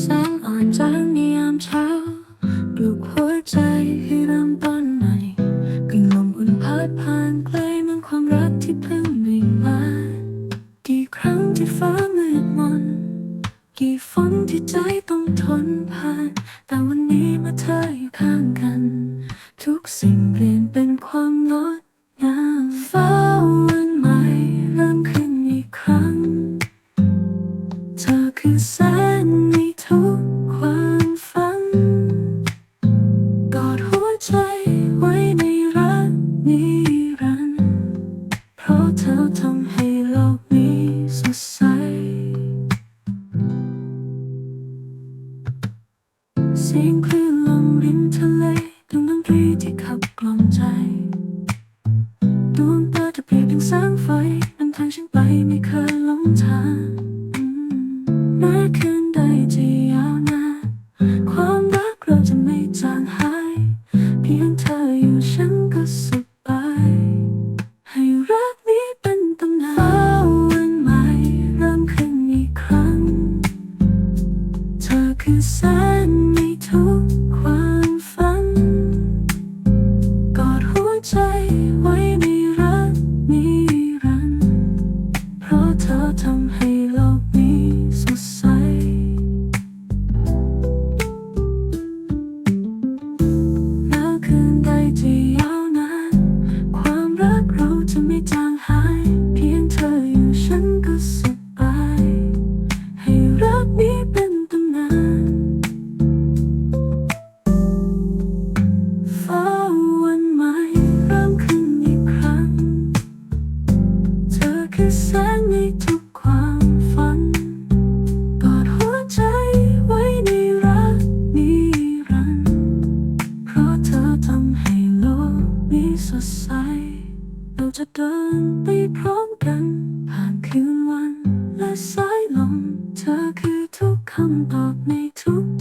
แสงอ่อนจางในยามเช้าปลุกหัวใจให้เริ่มต้นใหม่กลิ่นลมอุ่นพัดผ่านไกลเหมือนความรักที่เพิ่งมีมากี่ครั้งที่ฟ้ามืดมน กี่ฝนที่ใจต้องทนผ่าน แต่วันนี้เมื่อเธออยู่ข้างกัน ทุกสิ่งเปลี่ยนเป็นความ ลื่นลมริมทะเลดนดนตรีที่ขับกล่อมใจดวงตาจะเปรียบดังแสงไฟนำทางฉันไปไม่เคยหลงทางแม้คืนใดจะยาวนานความรักเราจะไม่จางหาย เพียงเธออยู่ฉันก็สุขไป ให้รักนี้เป็นตำนานฟ้าวันใหม่เริ่มขึ้นอีกครั้ง เธอคือแสงในทุก นใเราจะเดินไปพร้อมกัน ผ่านคืนวันและสายลม เธอคือทุกคำตอบในทุก